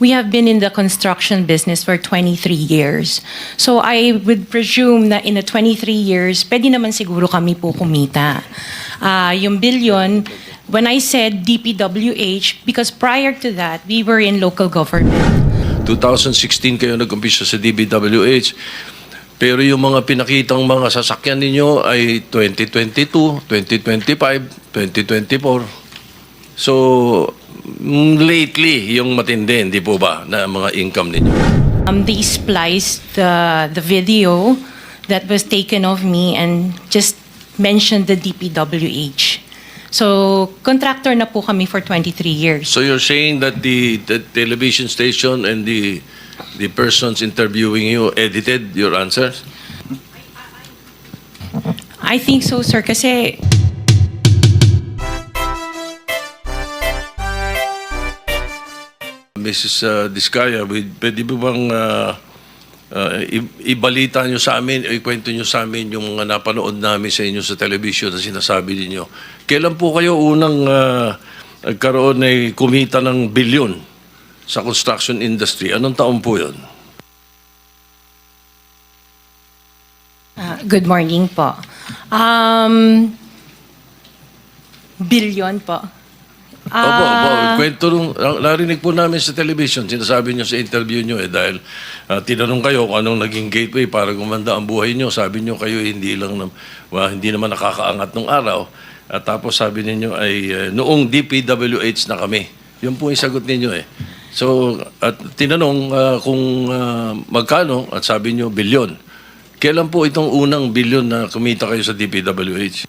We have been in the construction business for 23 years. So I would presume na in the 23 years, pwede naman siguro kami po kumita. Ah, yung billion, when I said DPWH, because prior to that, we were in local government. 2016 kayo nag-umpisa sa DBWH. Pero yung mga pinakitang mga sasakyan ninyo ay 2022, 2025, 2024. So, lately, yung matindi, hindi po ba, na mga income ninyo? Um, they spliced the, the video that was taken of me and just mentioned the DPWH. So, contractor na po kami for 23 years. So you're saying that the, the television station and the the persons interviewing you edited your answers? I think so, sir, kasi Mrs. uh, Diskaya, with- pwede ba bang uh, uh, ibalita nyo sa amin, ikwento nyo sa amin yung mga napanood namin sa inyo sa television na sinasabi ninyo. Kailan po kayo unang uh, nagkaroon ay kumita ng bilyon sa construction industry? Anong taon po yun? Ah, good morning po. Um, billion po. Opo, opo. Ah, Kwento nung, narinig po namin sa television, sinasabi nyo sa interview nyo eh, dahil ah, tinanong kayo kung anong naging gateway para gumanda ang buhay nyo. Sabi nyo kayo hindi lang, nam- well, hindi naman nakakaangat nung araw. At tapos sabi ninyo ay eh, noong DPWH na kami. Yun po yung sagot ninyo eh. So, at tinanong ah, kung ah, magkano at sabi nyo bilyon. Kailan po itong unang bilyon na kumita kayo sa DPWH?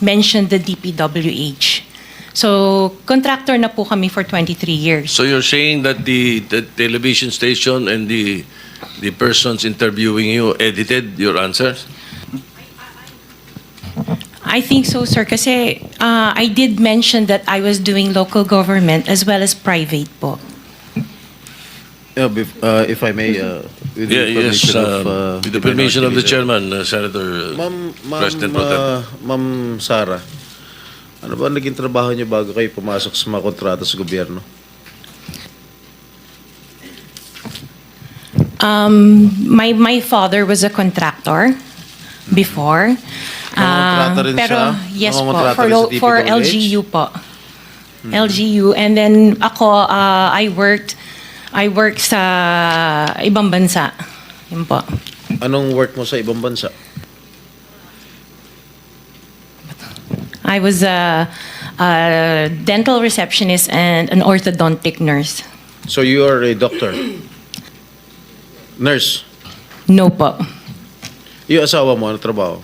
mentioned the DPWH. So, contractor na po kami for 23 years. So you're saying that the, the television station and the the persons interviewing you edited your answers? I think so, sir, kasi uh, I did mention that I was doing local government as well as private po. Yeah, bef- uh, if I may, uh, with Yeah, the yes, permission of, um, uh, with the permission of the Minority chairman, uh, Senator uh. Ma'am, ma'am, President Pro Tem. uh, Ma'am Sara, ano ba naging trabaho niyo bago kayo pumasok sa mga kontrata sa gobyerno? Um, my, my father was a contractor before. Nangongontrata Ah, rin pero siya? yes po, Nangongontrata for, rin sa lo- for? LGU po. LGU. And then ako, ah, I worked, I worked sa ibang bansa. Yun po. Anong work mo sa ibang bansa? I was a, a dental receptionist and an orthodontic nurse. So you are a doctor? Nurse? No po. Yung asawa mo, ano trabaho?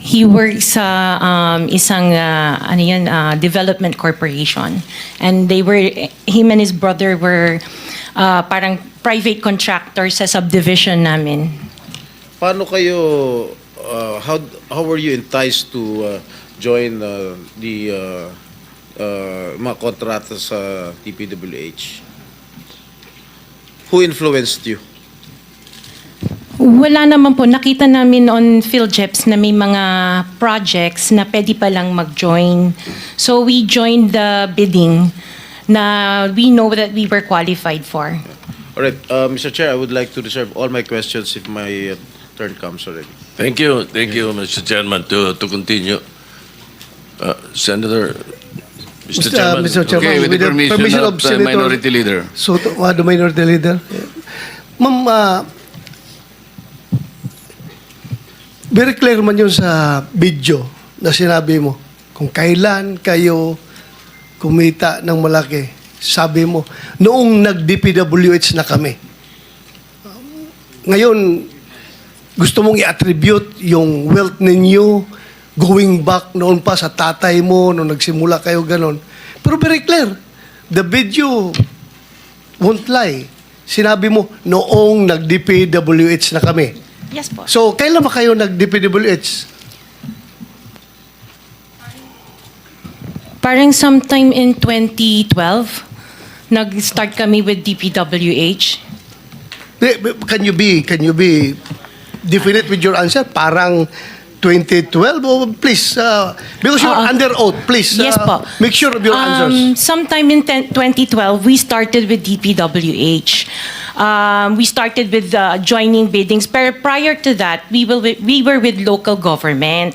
He works sa um, isang uh, ano yan, uh, development corporation. And they were, him and his brother were uh, parang private contractors sa subdivision namin. Paano kayo, uh, how, how were you enticed to uh, join uh, the uh, uh, mga kontrata sa TPWH? Who influenced you? Wala naman po. Nakita namin on PhilJeps na may mga projects na pwede palang mag-join. So we joined the bidding na we know that we were qualified for. All right, uh, Mr. Chair, I would like to reserve all my questions if my uh, turn comes already. Thank you, thank you, Mr. Chairman, to to continue. Uh, Senator, Mr. Mr. Chairman. Mr. Chairman, Okay, with the permission of the Senator Minority Leader. Soto, uh, the Minority Leader. Ma'am, uh, very clear man yun sa video na sinabi mo. Kung kailan kayo kumita ng malaki, sabi mo, noong nag-DPWH na kami. Ngayon, gusto mong i-attribute yung wealth ninyo going back noon pa sa tatay mo, nung nagsimula kayo ganon. Pero very clear, the video won't lie. Sinabi mo, noong nag-DPWH na kami. Yes po. So, kailan ba kayo nag-DPWH? Parang sometime in 2012, nag-start kami with DPWH. Can you be, can you be definite with your answer? Parang 2012? Oh, please, uh, because you're Oo. under oath, please. Yes uh, po. Make sure of your Um, answers. sometime in 10 2012, we started with DPWH. Um, we started with uh, joining biddings. Pero prior to that, we, will, we were with local government.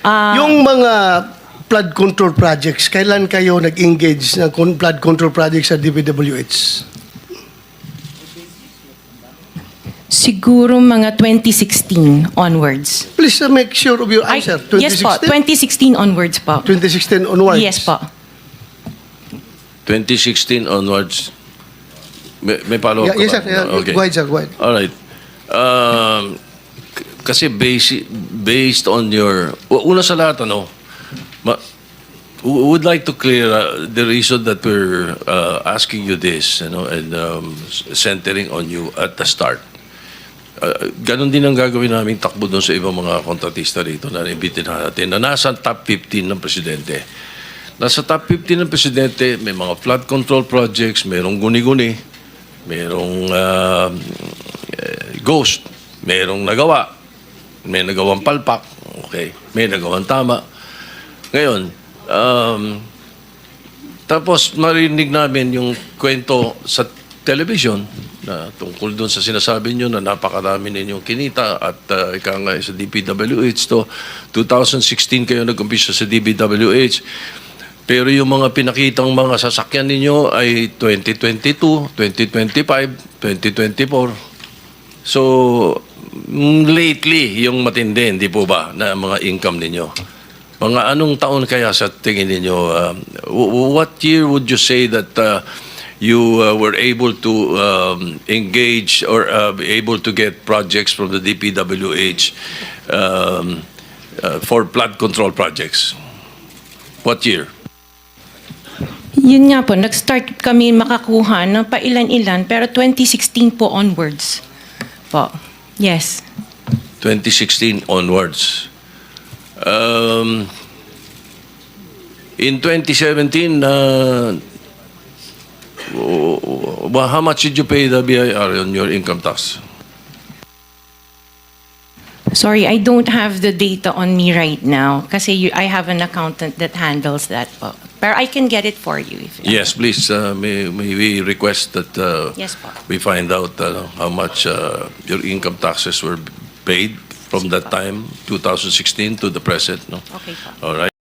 Uh, Yung mga flood control projects, kailan kayo nag-engage ng con- flood control projects sa DPWH? siguro mga 2016 onwards. Please uh, make sure of your answer. yes po, 2016 onwards po. 2016 onwards. Yes po. 2016 onwards. May, may follow-up Yeah, yes, ba? sir. Yeah, Okay. Go ahead, sir. Go ahead. All right. Um, k- kasi basi- based on your... u- Una sa lahat, ano, ma, w- would like to clear uh, the reason that we're uh, asking you this, you know, and um, s- centering on you at the start. Uh, ganon din ang gagawin naming takbo doon sa ibang mga kontratista rito na imbitin natin na nasa top 15 ng presidente. Nasa top 15 ng presidente, may mga flood control projects, merong guni-guni, merong uh, ghost, merong nagawa, may nagawang palpak, okay, may nagawang tama. Ngayon, um, tapos marinig namin yung kwento sa television na tungkol doon sa sinasabi nyo na napakarami ninyong kinita at uh, ika nga sa DPWH to. 2016 kayo nag-umpisa sa DPWH pero yung mga pinakitang mga sasakyan ninyo ay 2022, 2025, 2024 so mm, lately yung matindi hindi po ba na mga income ninyo mga anong taon kaya sa tingin ninyo? w- what year would you say that uh, you uh, were able to um, engage or uh, able to get projects from the DPWH um, uh, for flood control projects? What year? Yun nga po, nag-start kami makakuha ng pailan-ilan, pero 2016 po onwards. Po. Yes. 2016 onwards. Um, in 2017, uh, w- w- how much did you pay the BIR on your income tax? Sorry, I don't have the data on me right now kasi you, I have an accountant that handles that po. Pero I can get it for you. If Yes, please. Uh, may, may we request that uh, Yes po. we find out uh, how much uh, your income taxes were paid from that time, 2016 to the present. No? Okay po. All right.